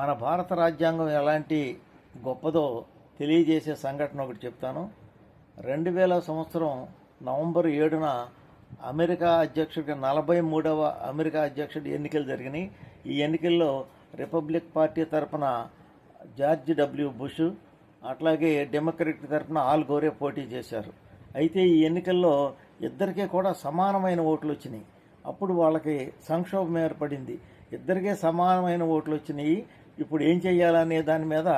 మన భారత రాజ్యాంగం ఎలాంటి గొప్పదో తెలియజేసే సంఘటన ఒకటి చెప్తాను. రెండు వేల సంవత్సరం నవంబర్ ఏడున అమెరికా అధ్యక్షుడికి నలభై మూడవ అమెరికా అధ్యక్షుడి ఎన్నికలు జరిగినాయి. ఈ ఎన్నికల్లో రిపబ్లిక్ పార్టీ తరపున జార్జ్ డబ్ల్యూ బుష్ అట్లాగే డెమోక్రటిక్ తరపున ఆల్ గోరే పోటీ చేశారు. అయితే ఈ ఎన్నికల్లో ఇద్దరికీ కూడా సమానమైన ఓట్లు వచ్చినాయి. అప్పుడు వాళ్ళకి సంక్షోభం ఏర్పడింది. ఇద్దరికే సమానమైన ఓట్లు వచ్చినాయి. ఇప్పుడు ఏం చేయాలనే దాని మీద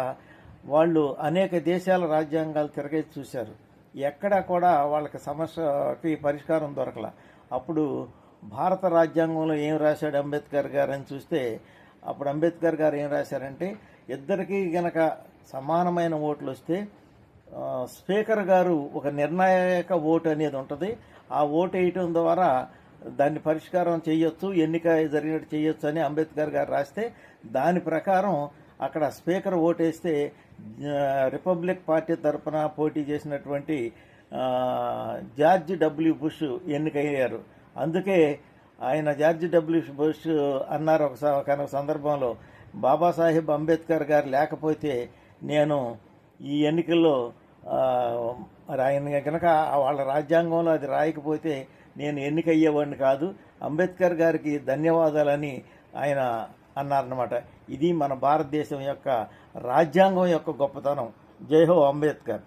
వాళ్ళు అనేక దేశాల రాజ్యాంగాలు తిరగేసి చూశారు. ఎక్కడా కూడా వాళ్ళకి సమస్యకి పరిష్కారం దొరకల. అప్పుడు భారత రాజ్యాంగంలో ఏం రాశాడు అంబేద్కర్ గారు అని చూస్తే అప్పుడు అంబేద్కర్ గారు ఏం రాశారంటే ఇద్దరికీ గనక సమానమైన ఓట్లు వస్తే స్పీకర్ గారు ఒక నిర్ణాయక ఓటు అనేది ఉంటుంది. ఆ ఓటు వేయటం ద్వారా దాన్ని పరిష్కారం చేయొచ్చు ఎన్నిక జరిగినట్టు చేయొచ్చు అని అంబేద్కర్ గారు రాస్తే దాని ప్రకారం అక్కడ స్పీకర్ ఓటేస్తే రిపబ్లిక్ పార్టీ తరఫున పోటీ చేసినటువంటి జార్జ్ డబ్ల్యూ బుష్ ఎన్నికయ్యారు. అందుకే ఆయన జార్జ్ డబ్ల్యూ బుష్ అన్నారు ఒక స- సందర్భంలో బాబాసాహెబ్ అంబేద్కర్ గారు లేకపోతే నేను ఈ ఎన్నికల్లో మరి ఆయన కనుక వాళ్ళ రాజ్యాంగంలో అది రాయకపోతే నేను ఎన్నికయ్యేవాడిని కాదు. అంబేద్కర్ గారికి ధన్యవాదాలని ఆయన అన్నారనమాట ఇది మన భారతదేశం యొక్క రాజ్యాంగం యొక్క గొప్పతనం. జై హో అంబేద్కర్.